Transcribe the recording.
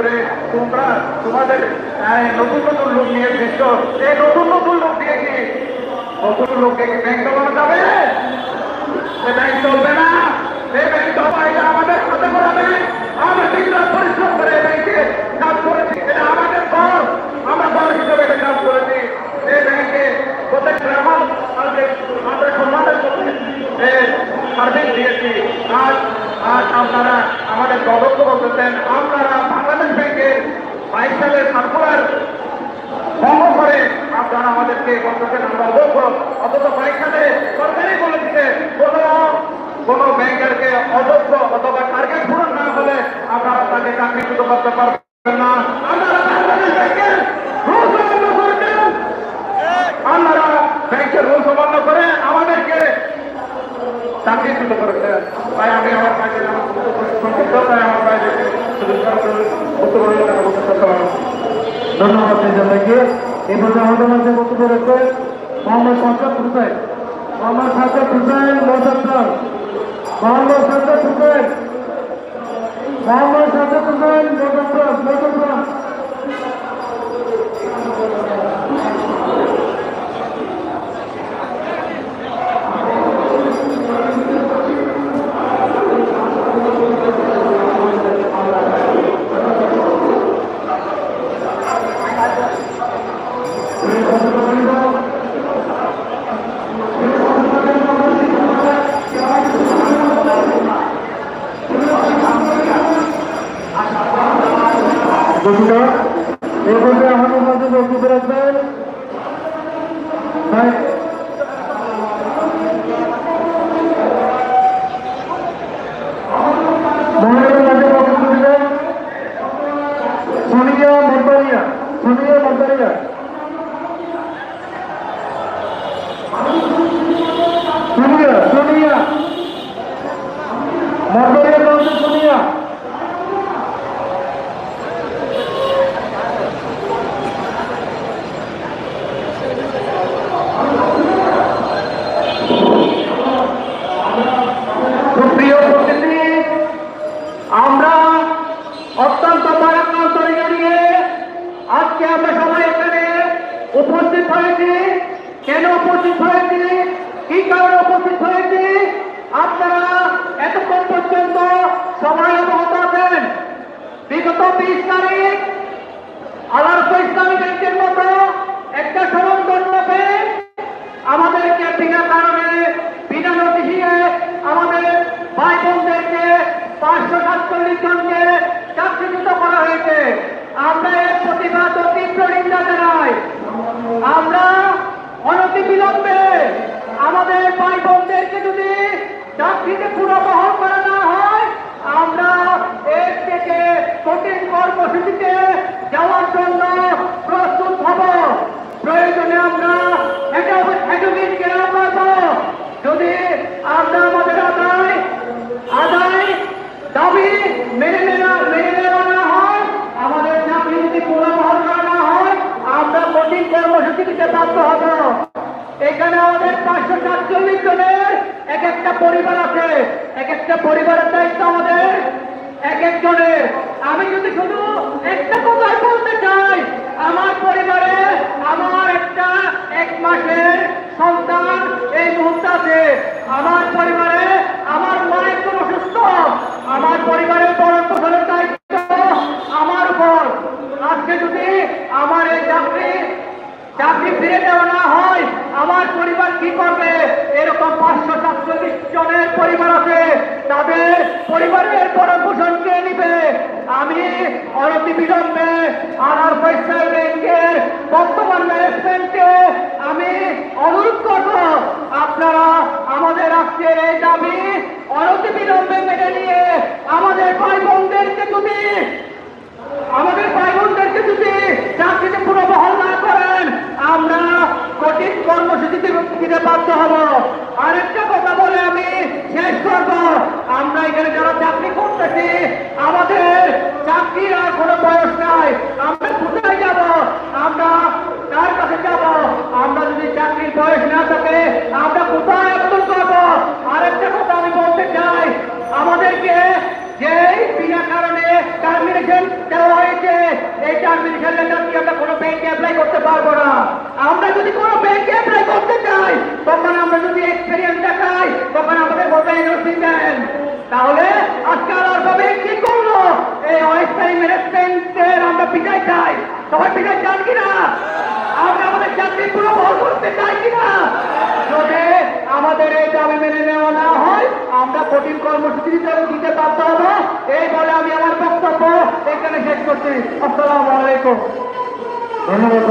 করে তোমরা তোমাদের নতুন নতুন লোক নিয়ে এসেছ। এই নতুন নতুন লোক দিয়ে কি নতুন লোককে কি ব্যাংক চালানো যাবে? সে ব্যাংক চলবে না। এই ব্যাংক সবাই আমাদের হাতে করা ব্যাংক আমরা দিনরাত পরিশ্রম করে এই ব্যাংকে কাজ করেছি। এটা আমাদের ঘর আমরা ঘর হিসেবে এটা কাজ করেছি। এই ব্যাংকে প্রত্যেক গ্রাম আমাদের আমাদের সম্মানের সার্ভিস দিয়েছি। আজ আজ আপনারা আমাদের তদন্ত করতেছেন আপনারা বাংলাদেশ ব্যাংকের বাইশ সালের সার্কুলার ভঙ্গ করে আপনারা আমাদেরকে বলতেছেন আমরা অযোগ্য অথচ পরীক্ষাতে সরকারই বলে দিচ্ছে কোনো কোনো ব্যাংকারকে অযোগ্য অথবা টার্গেট পূরণ না হলে আপনারা তাকে চাকরিচ্যুত করতে পারবেন না। তাই আমি আমার কাছে তাই আমার কাছে শুধু বক্তব্য বক্তব্য ধন্যবাদ সবাইকে এই পর্যায়ে আমাদের মধ্যে বক্তব্য রাখবে মোহাম্মদ সাজ্জাদ হুসেন মোহাম্মদ সাজ্জাদ হুসেন মোজাফর মোহাম্মদ সাজ্জাদ হুসেন মোহাম্মদ সাজ্জাদ হুসেন মোজাফর মোজাফর দুঃখিত এই পর্যায়ে আমাদের মধ্যে বক্তব্য রাখবেন ভাই মহিলাদের মাঝে বক্তব্য দিলেন সোনিয়া মন্দারিয়া সোনিয়া মন্দারিয়া সোনিয়া সোনিয়া মন্দারিয়া কাউন্সিল সোনিয়া সুপ্রিয় উপস্থিতি আমরা অত্যন্ত মারাত্মক নিয়ে আজকে আমরা সবাই এখানে উপস্থিত হয়েছি? কেন উপস্থিত হয়েছে? কি কারণে উপস্থিত হয়েছে? আপনারা এতক্ষণ পর্যন্ত সবাই অবগত আছেন। বিগত বিশ তারিখ আলার্স ইসলামী ব্যাংকের মতো একটা সরঞ্জন্য ব্যাংক আমাদেরকে বিনা কারণে বিনা নোটিশে আমাদের ভাই বোনদেরকে পাঁচশো সাতচল্লিশ জনকে চাকরিচ্যুত করা হয়েছে আমরা এর প্রতিবাদ ও তীব্র নিন্দা জানাই আমরা বিলম্বে আমাদের ভাই বোনদেরকে যদি চাকরিতে পুনর্বহল করা না হয়, আমরা এর থেকে কঠিন কর্মসূচিতে যাওয়ার জন্য প্রস্তুত হব। প্রয়োজনে আমরা যদি আমরা আমাদের আদায় আদায় দাবি মেনে নেওয়া মেনে নেওয়া না হয়, আমাদের চাকরি যদি পুনর্বহল করা না হয়, আমরা কঠিন কর্মসূচি দিতে বাধ্য হব। এখানে আমাদের পাঁচশো সাতচল্লিশ জনের এক একটা পরিবার আছে। এক একটা পরিবারের দায়িত্ব আমাদের। এক একজনের। আমি যদি শুধু একটা কথা বলতে চাই, আমার পরিবারে আমার একটা এক মাসের সন্তান এই মুহূর্তে আছে। আমার পরিবারে আমার মা একজন অসুস্থ আমার পরিবারের বড় পোষণের দায়িত্ব আমার উপর আজকে যদি আমার এই চাকরি চাকরি ফিরে দেওয়া না হয় আমার পরিবার কি করবে এরকম পাঁচশো সাতচল্লিশ জনের পরিবার আছে তাদের পরিবারের বড় পোষণ কে নিবে আমি অনতি বিলম্বে আনার পয়সার ব্যাংকের বর্তমান ম্যানেজমেন্টকে আমি অনুরোধ করব আপনারা আমাদের আজকের এই দাবি অনতি বিলম্বে মেনে নিয়ে আমাদের ভাই বোনদেরকে যদি আমাদের ভাই বোনদেরকে যদি চাকরিতে পুনর্বহাল না করেন আমরা কঠিন কর্মসূচিতে দিতে বাধ্য হব। আরেকটা কথা বলে আমি শেষ করব। আমরা এখানে যারা চাকরি করতেছি, আমাদের চাকরির আর কোনো বয়স নাই আমরা কোথায় যাব আমরা কার কাছে যাব আমরা যদি চাকরির বয়স না থাকে আমরা কোথায় আবেদন করব আরেকটা কথা আমি বলতে চাই আমাদেরকে যে বিনা কারণে টার্মিনেশন টার্মিনেশন লেটার দিয়ে আমরা কোনো ব্যাংকে অ্যাপ্লাই করতে পারব না আমরা যদি কোনো ব্যাংকে অ্যাপ্লাই করতে চাই তখন আমরা যদি এক্সপিরিয়েন্স দেখাই তখন আমাদের বলবে এনওসি দেন তাহলে আজকাল আর ব্যাংক কি করল এই অস্থায়ী ম্যানেজমেন্টের আমরা পিটাই চাই সবাই পিটাই চান কিনা? আমরা আমাদের চাকরি পুরো বহল করতে চাই কিনা? যদি আমাদের এই দাবি মেনে নেওয়া না হয়, আমরা কঠিন কর্মসূচি দিতে দিতে বাধ্য হব। এই বলে আমি আমার বক্তব্য এখানে শেষ করছি। আসসালামু আলাইকুম। ধন্যবাদ